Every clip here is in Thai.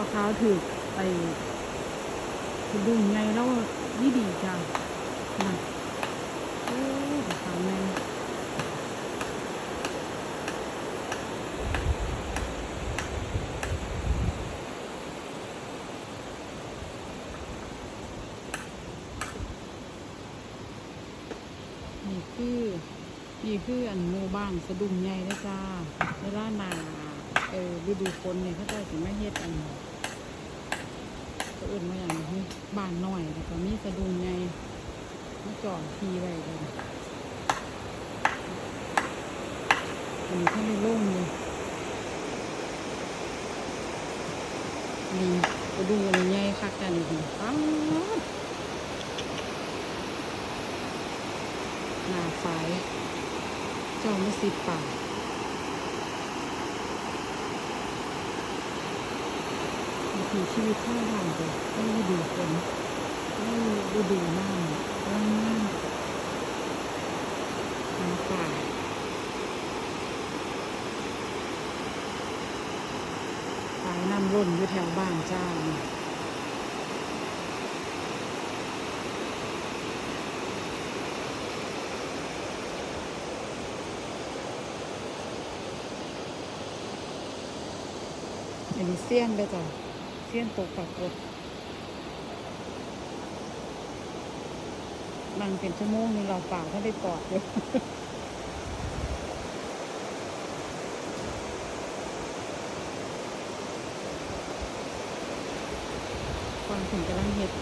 ปลาขาวถือไปดุงไงแล้วนี่ดีจ้ะนะโอ้ขาวแม่งนี่คือนี่คืออันหมู่บ้านสะดุ้งใหญ่นะจ้าเวลาหนา เออฤดูฝนเนี่ยเขาเจะสิมาเฮ็ดอันก็อื่นมาอย่างนี้บ้านหน้อยแล้วก็มีสะดุงไงมาจอดทีไว้กันอันนี้ท่าได้โล่งเลยนี่สะดุงอันนี้ใหญ่คักกันอีกนี่ป๊าหน้าฝายเจ้าม่สิบป่าท วิ ถีชีวิตข้าวทางไปไม่ฤดูฝนไม่ฤดูหน้าร้อนมากน้ำป่าสายน้ำร่นอยู่แถวบ้านเจ้าอันนี้เสี้ยนเด้อจ้ะ เสี้ยนตกปรากฏนั่งเป็นชั่วโมงนึงเราเปล่าถ้าได้กอดเลยฟังถึงกำลังเห็ด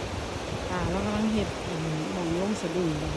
อ่าแล้วกำลังเห็ดหมองลงสะดุ้งเลย